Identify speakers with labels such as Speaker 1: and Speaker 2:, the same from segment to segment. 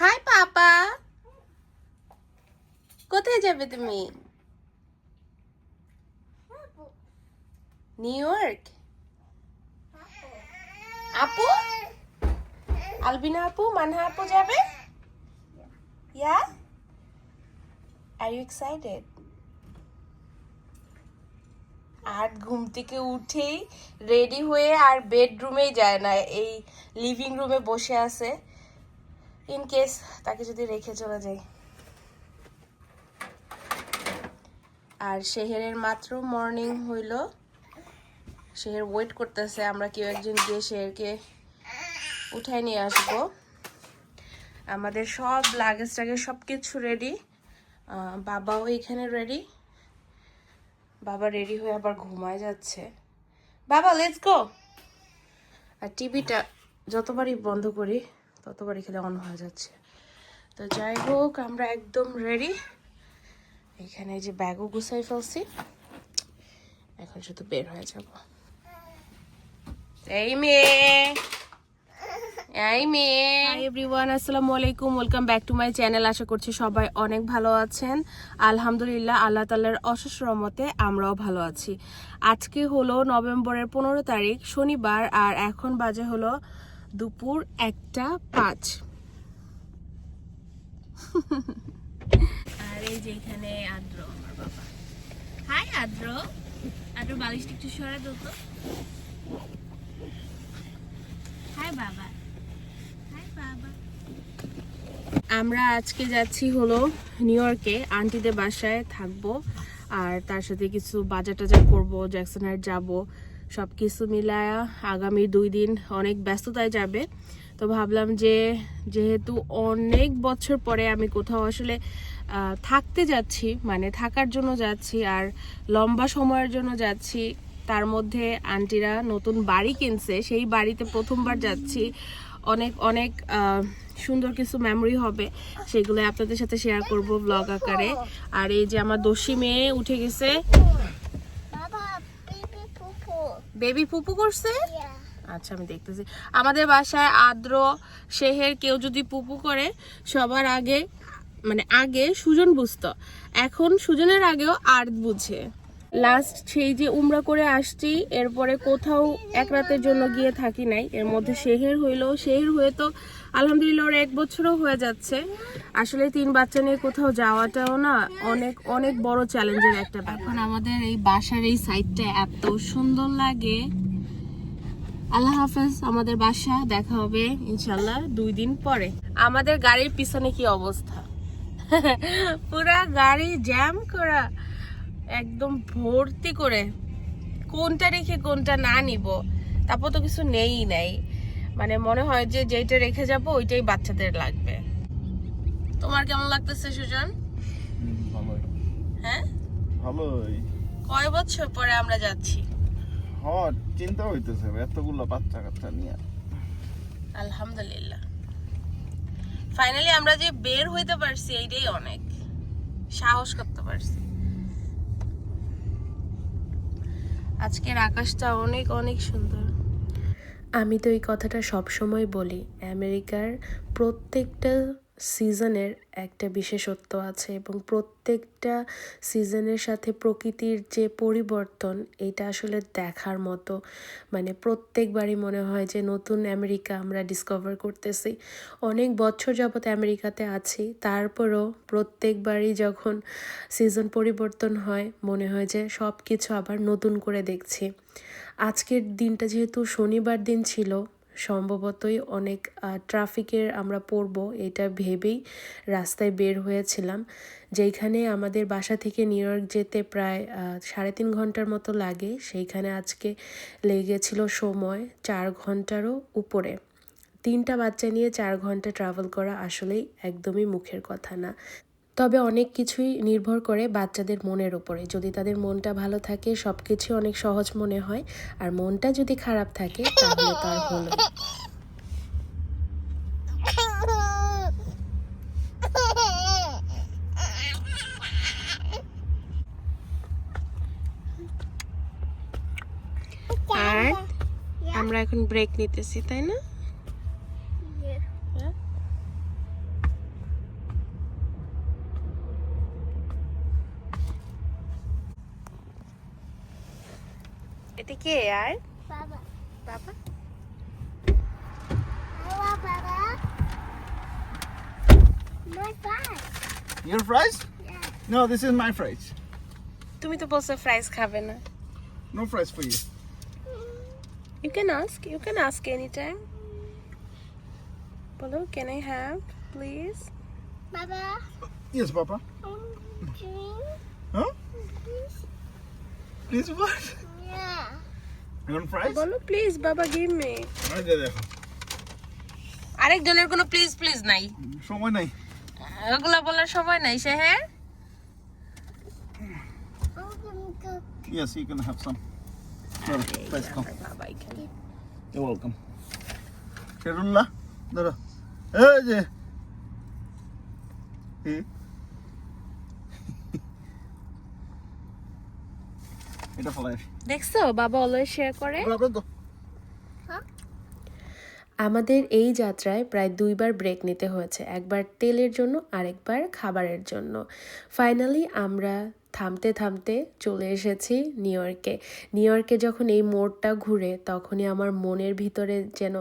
Speaker 1: High পাপা কোথায় যাবে তুমি? নিউ ইয়র্ক আপু? আলবিনা আপু, মানহা আপু যাবে? ইয়া আর ইউ এক্সাইটেড আর ঘুম থেকে উঠেই রেডি হয়ে আর বেডরুমেই যায় না, এই লিভিং রুমে বসে আছে। ইন কেস তাকে যদি রেখে চলে যাই। আর শেহেরের মাত্র মর্নিং হইল। শেহের ওয়েট করতেছে, আমরা কেউ একজন গিয়ে শেহেরকে উঠাই নিয়ে আসব। আমাদের সব লাগেজ টাগেজ সব কিছু রেডি বাবাও এখানে রেডি বাবা রেডি হয়ে আবার ঘুমায় যাচ্ছে। বাবা লেটস গো আর টিভিটা যতবারই বন্ধ করি ততবারই খেলে অন হয়ে যাচ্ছে। তো যাই হোক, আমরা একদম রেডি এখানে যে ব্যাগও গুছাই ফেলছি। এখন শুধু বের হয়ে যাব। এই মেয়ে! এভরিওয়ান আসসালামু আলাইকুম। ওয়েলকাম টু মাই চ্যানেল আশা করছি সবাই অনেক ভালো আছেন। আলহামদুলিল্লাহ আমরাও ভালো আছি। আজকে হলো নভেম্বরের পনেরো তারিখ, শনিবার, আর এখন বাজে হলো দুপুর একটা পাঁচ। আর এই যে এখানে আদ্র আমার বাবা। হাই আদ্র। আদ্র বালিশটা একটু সরে দাও তো। হাই বাবা। হাই বাবা। আমরা আজকে যাচ্ছি হলো নিউ ইয়র্কে। আন্টিদের বাসায় থাকব। আর তার সাথে কিছু বাজার টাজার করব জ্যাকসনের যাব। সব কিছু মিলায়া আগামী দুই দিন অনেক ব্যস্ততায় যাবে। তো ভাবলাম যে, যেহেতু অনেক বছর পরে আমি কোথাও আসলে থাকতে যাচ্ছি মানে থাকার জন্য যাচ্ছি আর লম্বা সময়ের জন্য যাচ্ছি, তার মধ্যে আন্টিরা নতুন বাড়ি কিনছে, সেই বাড়িতে প্রথমবার যাচ্ছি। অনেক অনেক সুন্দর কিছু মেমরি হবে সেগুলো আপনাদের সাথে শেয়ার করব ব্লগ আকারে। আর এই যে আমার দোষী মেয়ে উঠে গেছে বেবি পুপু করছে? আচ্ছা আমি দেখতেছি। আমাদের বাসায় আদ্র শেহের কেউ যদি পুপু করে সবার আগে মানে আগে সুজন বুঝতো। এখন সুজনের আগেও আর্ট বুঝে। লাস্ট সেই যে উমরা করে আসছি, এরপরে কোথাও এক রাতের জন্য গিয়ে থাকি নাই। এর মধ্যে শেহের হইল। শেহের হয়ে তো আলহামদুলিল্লাহ এক বছরও হয়ে যাচ্ছে। আসলে তিন বাচ্চা নিয়ে কোথাও যাওয়াটাও না অনেক অনেক বড় চ্যালেঞ্জের একটা ব্যাপার। আমাদের এই বাসার এই সাইডটা এত সুন্দর লাগে। আল্লাহ হাফেজ, আমাদের বাসা, দেখা হবে ইনশাল্লাহ দুই দিন পরে। আমাদের গাড়ির পিছনে কি অবস্থা? পুরা গাড়ি জ্যাম করা। একদম ভর্তি করে কোনটা রেখে কোনটা না নিব তারপর তো কিছু নেই নাই। মানে মনে হয় যে যেইটা রেখে যাব ওইটাই বাচ্চাদের লাগবে। তোমার কেমন লাগতেছে সুজন? হ্যাঁ?
Speaker 2: ভালোই।
Speaker 1: কয় বছর পরে আমরা যাচ্ছি?
Speaker 2: হ্যাঁ চিন্তা হইতেছে এতগুলো বাচ্চা কাচ্চা নিয়ে।
Speaker 1: আলহামদুলিল্লাহ। ফাইনালি আমরা যে বের হইতে পারছি এইটাই অনেক। সাহস করতে পারছি। আজকের আকাশটা অনেক অনেক সুন্দর। আমি তো এই কথাটা সবসময় বলি আমেরিকার প্রত্যেকটা সিজনের একটা বিশেষত্ব আছে এবং প্রত্যেকটা সিজনের সাথে প্রকৃতির যে পরিবর্তন, এটা আসলে দেখার মতো। মানে প্রত্যেকবারই মনে হয় যে নতুন আমেরিকা আমরা ডিসকভার করতেছি। অনেক বছর যাবত আমেরিকাতে আছি, তারপরও প্রত্যেকবারই যখন সিজন পরিবর্তন হয়, মনে হয় যে সব কিছু আবার নতুন করে দেখছি। আজকের দিনটা যেহেতু শনিবার দিন ছিল সম্ভবতই অনেক ট্রাফিকের আমরা পড়ব, এটা ভেবেই রাস্তায় বের হয়েছিলাম। যেইখানে আমাদের বাসা থেকে নিউ ইয়র্ক যেতে প্রায় সাড়ে তিন ঘণ্টার মতো লাগে, সেইখানে আজকে লেগেছিল সময় চার ঘন্টারও উপরে। তিনটা বাচ্চা নিয়ে চার ঘণ্টা ট্রাভেল করা আসলেই একদমই মুখের কথা না। তবে অনেক কিছুই নির্ভর করে বাচ্চাদের মনের উপরে। যদি তাদের মনটা ভালো থাকে সব কিছুই অনেক সহজ মনে হয়। আর মনটা যদি খারাপ থাকে তাহলে তার হলো আর আমরা এখন ব্রেক নিতেছি তাই না?
Speaker 3: এটা কে আর
Speaker 4: Baba.
Speaker 3: বাবা
Speaker 4: Hello, Baba. My bag.
Speaker 2: Your fries?
Speaker 4: Yeah.
Speaker 2: No, this is my fries.
Speaker 3: তুমি তো বলছো ফ্রাইস খাবে না
Speaker 2: No fries for you.
Speaker 3: You can ask you can ask any time বলো can I have please
Speaker 4: Baba.
Speaker 2: Yes, Papa.
Speaker 4: Um, drink.
Speaker 2: Huh?
Speaker 4: Please.
Speaker 2: Please what?
Speaker 3: বলো please বাবা give me
Speaker 2: দেখো
Speaker 3: আরেকজনের কোনো প্লিজ প্লিজ নাই
Speaker 2: সময় নাই
Speaker 3: ওগুলা বলার সময় নাই সে হ্যাঁ.
Speaker 2: Yes, you can have some. খাও।
Speaker 3: বাবা এখানে
Speaker 2: You're welcome. শেরুল্লাহ ধরো এই যে কি? এটা
Speaker 3: দেখছ? বাবা অলওয়েজ শেয়ার করে। আমাদের এই যাত্রায় প্রায় দুইবার ব্রেক নিতে হয়েছে। একবার তেলের জন্য আরেকবার খাবারের জন্য। ফাইনালি আমরা থামতে থামতে চলে এসেছি নিউ ইয়র্কে নিউ ইয়র্কে যখন এই মোড়টা ঘুরে তখনই আমার মনের ভিতরে যেন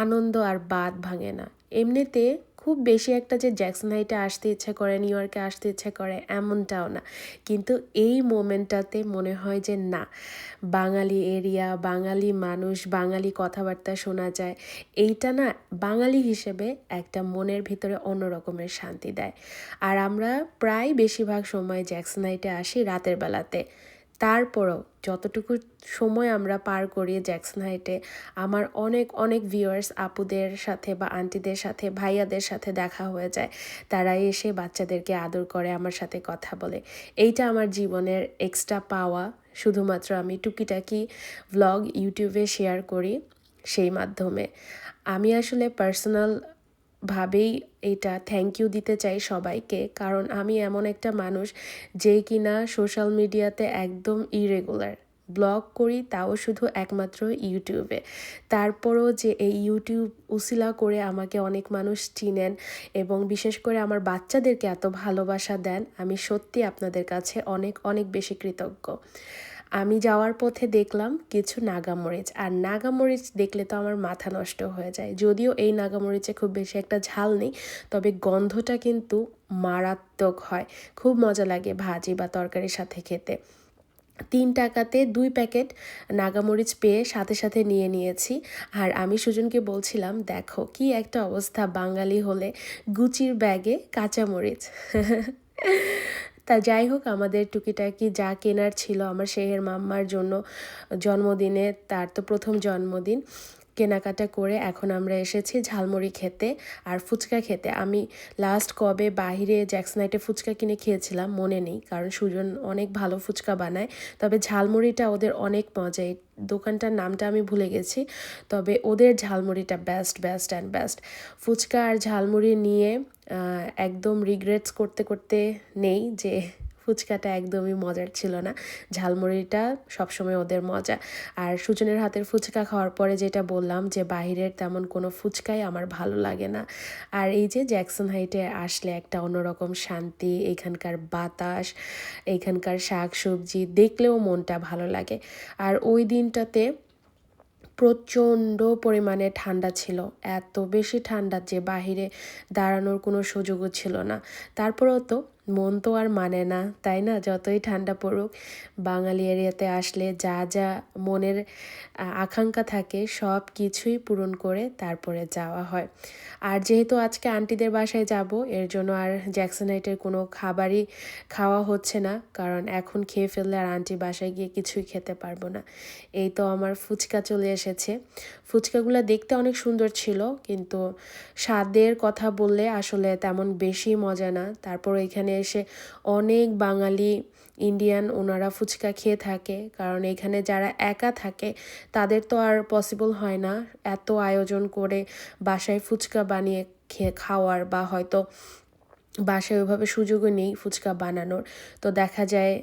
Speaker 3: আনন্দ আর বাদ ভাঙে না। এমনিতে খুব বেশি একটা যে জ্যাকসন হাইটে আসতে ইচ্ছে করে, নিউ ইয়র্কে আসতে ইচ্ছে করে এমনটাও না। কিন্তু এই মোমেন্টটাতে মনে হয় যে না, বাঙালি এরিয়া, বাঙালি মানুষ, বাঙালি কথাবার্তা শোনা যায়, এইটা না বাঙালি হিসেবে একটা মনের ভিতরে অন্য রকমের শান্তি দেয়। আর আমরা প্রায় বেশিরভাগ সময় জ্যাকসন হাইটে আসি রাতের বেলাতে। তারপরও যতটুকু সময় আমরা পার করি জ্যাকসন হাইটে, আমার অনেক অনেক ভিউয়ার্স আপুদের সাথে বা আন্টিদের সাথে, ভাইয়াদের সাথে দেখা হয়ে যায়। তারা এসে বাচ্চাদেরকে আদর করে, আমার সাথে কথা বলে। এইটা আমার জীবনের এক্সট্রা পাওয়া শুধুমাত্র আমি টুকিটাকি ভ্লগ ইউটিউবে শেয়ার করি সেই মাধ্যমে। আমি আসলে পার্সোনাল ভাবেই এটা থ্যাংক ইউ দিতে চাই সবাইকে। কারণ আমি এমন একটা মানুষ যে কিনা সোশ্যাল মিডিয়াতে একদম ইরেগুলার ব্লগ করি তাও শুধু একমাত্র ইউটিউবে তারপরও যে এই ইউটিউব উসিলা করে আমাকে অনেক মানুষ চিনেন এবং বিশেষ করে আমার বাচ্চাদেরকে এত ভালোবাসা দেন, আমি সত্যি আপনাদের কাছে অনেক অনেক বেশি কৃতজ্ঞ। আমি যাওয়ার পথে দেখলাম কিছু নাগামরিচ, আর নাগামরিচ দেখলে তো আমার মাথা নষ্ট হয়ে যায়। যদিও এই নাগামরিচে খুব বেশি একটা ঝাল নেই, তবে গন্ধটা কিন্তু মারাত্মক হয়। খুব মজা লাগে ভাজি বা তরকারির সাথে খেতে। তিন টাকাতে দুই প্যাকেট নাগামরিচ পেয়ে সাথে সাথে নিয়ে নিয়েছি। আর আমি সুজনকে বলছিলাম, দেখো কি একটা অবস্থা বাঙালি হলে গুচির ব্যাগে কাঁচামরিচ। তা যাই হোক, আমাদের টুকিটাকি যা কেনার ছিল আমার শেহের মাম্মার জন্য জন্মদিনে, তার তো প্রথম জন্মদিন। কেনাকাটা করে এখন আমরা এসেছি ঝালমুড়ি খেতে আর ফুচকা খেতে। আমি লাস্ট কবে বাহিরে জ্যাক্সনাইটে ফুচকা কিনে খেয়েছিলাম, মনে নেই, কারণ সুজন অনেক ভালো ফুচকা বানায়। তবে ঝালমুড়িটা ওদের অনেক মজা দোকানটার নামটা আমি ভুলে গেছি। তবে ওদের ঝালমুড়িটা best best and best fuchka আর ঝালমুড়ি নিয়ে একদম রিগ্রেটস করতে করতে নেই যে ফুচকাটা একদমই মজার ছিল না। ঝালমুড়িটা সবসময় ওদের মজা। আর সুজনের হাতের ফুচকা খাওয়ার পরে যেটা বললাম যে, বাহিরের তেমন কোনো ফুচকাই আমার ভালো লাগে না। আর এই যে জ্যাকসন হাইটে আসলে একটা অন্যরকম শান্তি, এখানকার বাতাস, এখানকার শাক সবজি দেখলেও মনটা ভালো লাগে। আর ওই দিনটাতে প্রচণ্ড পরিমাণে ঠান্ডা ছিল, এত বেশি ঠান্ডা যে বাহিরে দাঁড়ানোর কোনো সুযোগও ছিল না। তারপরেও তো মন তো আর মানে না, তাই না? যতই ঠান্ডা পড়ুক, বাঙালি এরিয়াতে আসলে যা যা মনের আকাঙ্ক্ষা থাকে, সব কিছুই পূরণ করে তারপরে যাওয়া হয়। আর যেহেতু আজকে আন্টিদের বাসায় যাব, এর জন্য আর জ্যাকসনাইটের কোনো খাবারই খাওয়া হচ্ছে না, কারণ এখন খেয়ে ফেললে আর আন্টির বাসায় গিয়ে কিছুই খেতে পারব না। এই তো আমার ফুচকা চলে এসেছে। ফুচকাগুলো দেখতে অনেক সুন্দর ছিল, কিন্তু স্বাদের কথা বললে আসলে তেমন বেশি মজা না। তারপর এখানে এসে অনেক বাঙালি ইন্ডিয়ান ওনারা ফুচকা খেয়ে থাকে। কারণ এখানে যারা একা থাকে, তাদের তো আর পসিবল হয় না এত আয়োজন করে বাসায় ফুচকা বানিয়ে খেয়ে খাওয়ার বা হয়তো বাসায় ওইভাবে সুযোগও নেই ফুচকা বানানোর। তো দেখা যায়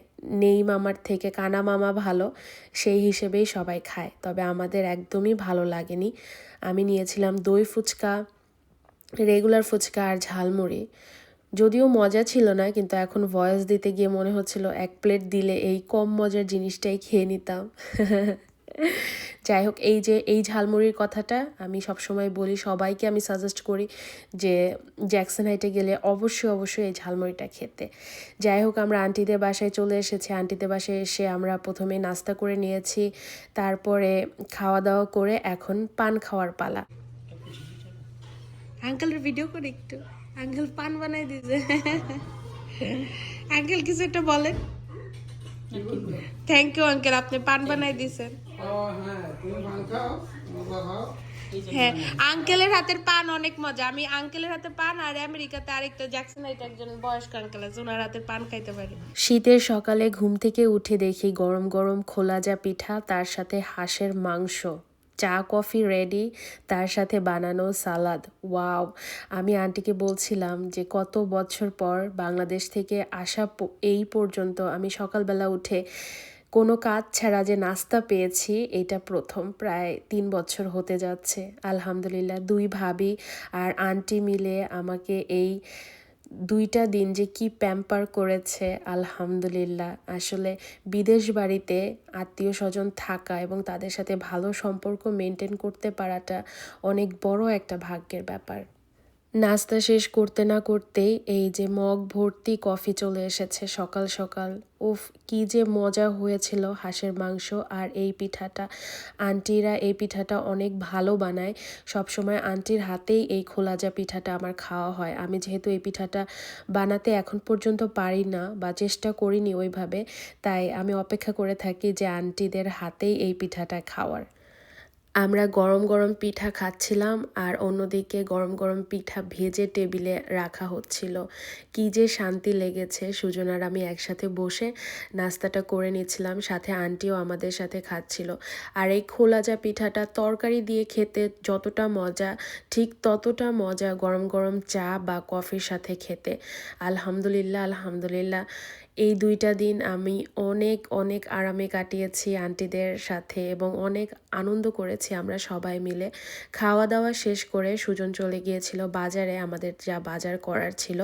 Speaker 3: নেই মামার থেকে কানা মামা ভালো, সেই হিসেবেই সবাই খায়। তবে আমাদের একদমই ভালো লাগেনি। আমি নিয়েছিলাম দই ফুচকা, রেগুলার ফুচকা আর ঝালমুড়ি। যদিও মজা ছিল না, কিন্তু এখন ভয়েস দিতে গিয়ে মনে হচ্ছিল এক প্লেট দিলে এই কম মজার জিনিসটাই খেয়ে নিতাম। যাই হোক এই যে, এই ঝালমুড়ির কথাটা আমি সবসময় বলি, সবাইকে আমি সাজেস্ট করি যে জ্যাকসন হাইটে গেলে অবশ্যই অবশ্যই এই ঝালমুড়িটা খেতে। যাই হোক আমরা আন্টিদের বাসায় চলে এসেছি। আন্টিদের বাসায় এসে আমরা প্রথমে নাস্তা করে নিয়েছি, তারপরে খাওয়া দাওয়া করে এখন পান খাওয়ার পালা। আঙ্কেলের ভিডিও করে একটু। আঙ্কেল পান বানাই দিছে আঙ্কেল কিছু একটা বলেন। থ্যাংক ইউ আঙ্কেল আপনি পান বানাই দিছেন হ্যাঁ আঙ্কেলের হাতের পান অনেক মজা। আমি আঙ্কেলের হাতে পান আর আমেরিকাতে আরেকটা জ্যাকসন হাইট একজন বয়স্ক আঙ্কেল আছে ওনার হাতের পান খাইতে পারি। শীতের সকালে ঘুম থেকে উঠে দেখি গরম গরম খোলা যা পিঠা তার সাথে হাঁসের মাংস। চা, কফি রেডি তার সাথে বানানো সালাদ। ওয়াও আমি আন্টিকে বলছিলাম যে, কত বছর পর বাংলাদেশ থেকে আসা এই পর্যন্ত আমি সকালবেলা উঠে কোনো কাজ ছাড়া যে নাস্তা পেয়েছি, এটা প্রথম প্রায় তিন বছর হতে যাচ্ছে। আলহামদুলিল্লাহ, দুই ভাবি আর আন্টি মিলে আমাকে এই দুইটা দিন যে কি প্যাম্পার করেছে, আলহামদুলিল্লাহ। আসলে বিদেশ বাড়িতে আত্মীয় স্বজন থাকা এবং তাদের সাথে ভালো সম্পর্ক মেনটেন করতে পারাটা অনেক বড় একটা ভাগ্যের ব্যাপার। নাস্তা শেষ করতে না করতেই এই যে মগ ভর্তি কফি চলে এসেছে সকাল সকাল। উফ, কি যে মজা হয়েছিল হাঁসের মাংস আর এই পিঠাটা। আন্টিরা এই পিঠাটা অনেক ভালো বানায়। সবসময় আন্টির হাতেই এই খোলাজা পিঠাটা আমার খাওয়া হয়। আমি যেহেতু এই পিঠাটা বানাতে এখন পর্যন্ত পারি না বা চেষ্টা করিনি ওইভাবে, তাই আমি অপেক্ষা করে থাকি যে আন্টিদের হাতেই এই পিঠাটা খাওয়ার। আমরা গরম গরম পিঠা খাচ্ছিলাম আর অন্যদিকে গরম গরম পিঠা ভেজে টেবিলে রাখা হচ্ছিল। কি যে শান্তি লেগেছে সুজনার আমি একসাথে বসে নাস্তাটা করে নিচ্ছিলাম, সাথে আন্টিও আমাদের সাথে খাচ্ছিল। আর এই খোলা যা পিঠাটা, তরকারি দিয়ে খেতে যতটা মজা, ঠিক ততটা মজা গরম গরম চা বা কফির সাথে খেতে। আলহামদুলিল্লাহ আলহামদুলিল্লাহ। এই দুইটা দিন আমি অনেক অনেক আরামে কাটিয়েছি আন্টিদের সাথে এবং অনেক আনন্দ করেছি আমরা সবাই মিলে। খাওয়া দাওয়া শেষ করে সুজন চলে গিয়েছিল বাজারে, আমাদের যা বাজার করার ছিল।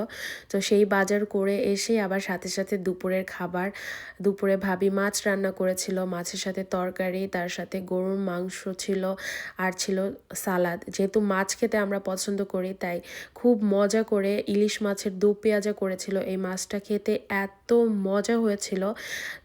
Speaker 3: তো সেই বাজার করে এসে আবার সাথে সাথে দুপুরের খাবার, দুপুরে ভাবি মাছ রান্না করেছিল, মাছের সাথে তরকারি, তার সাথে গরুর মাংস ছিল আর ছিল সালাদ। যেহেতু মাছ খেতে আমরা পছন্দ করি, তাই খুব মজা করে ইলিশ মাছের দু পেঁয়াজা করেছিল। এই মাছটা খেতে এত মজা হয়েছিল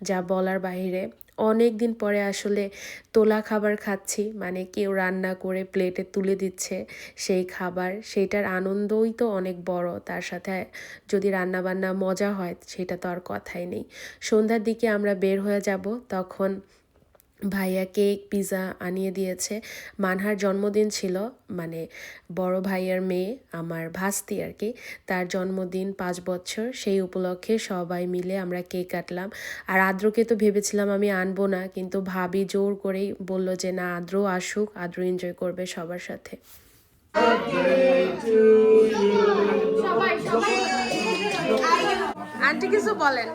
Speaker 3: যা বলার বাইরে অনেক দিন পরে আসলে তোলা খাবার খাচ্ছি মানে কেউ রান্না করে প্লেটে তুলে দিচ্ছে সেই খাবার। সেইটার আনন্দই তো অনেক বড়, তার সাথে যদি রান্নাবান্না মজা হয়, সেটা তো আর কথাই নেই। সন্ধ্যার দিকে আমরা বের হয়ে যাব, তখন ভাইয়া কেক পিৎজা আনিয়ে দিয়েছে। মানহার জন্মদিন ছিল মানে বড় ভাইয়ার মেয়ে আমার ভাস্তি আর কি তার জন্মদিন পাঁচ বছর সেই উপলক্ষে সবাই মিলে আমরা কেক কাটলাম। আর আদ্রকে তো ভেবেছিলাম আমি আনব না কিন্তু ভাবি জোর করেই বলল যে না আদ্র আসুক আদ্র এনজয় করবে সবার সাথে। আন্টি কিছু বলেন।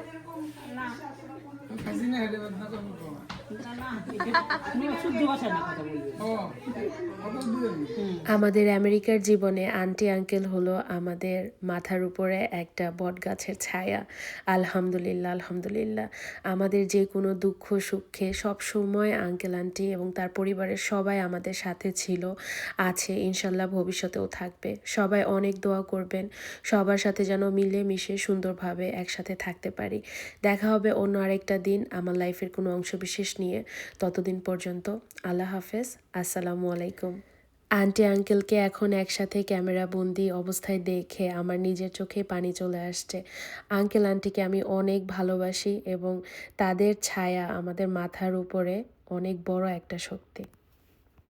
Speaker 3: আমাদের আমেরিকার জীবনে আন্টি আঙ্কেল হলো আমাদের মাথার উপরে একটা বট গাছের ছায়া। আলহামদুলিল্লাহ আলহামদুলিল্লাহ। আমাদের যে কোনো দুঃখ, সুখে সব সময় আঙ্কেল, আন্টি এবং তার পরিবারের সবাই আমাদের সাথে ছিল, আছে, ইনশাল্লাহ ভবিষ্যতেও থাকবে। সবাই অনেক দোয়া করবেন, সবার সাথে যেন মিলে মিশে সুন্দরভাবে একসাথে থাকতে পারি। দেখা হবে অন্য আরেকটা দিন, আমার লাইফের কোনো অংশ বিশেষ নিয়ে ততদিন পর্যন্ত আল্লাহ হাফেজ, আসসালামু আলাইকুম। আন্টি, আঙ্কেলকে এখন একসাথে ক্যামেরা বন্দি অবস্থায় দেখে আমার নিজের চোখে পানি চলে আসছে। আঙ্কেল, আন্টিকে আমি অনেক ভালোবাসি এবং তাদের ছায়া আমাদের মাথার উপরে অনেক বড় একটা শক্তি।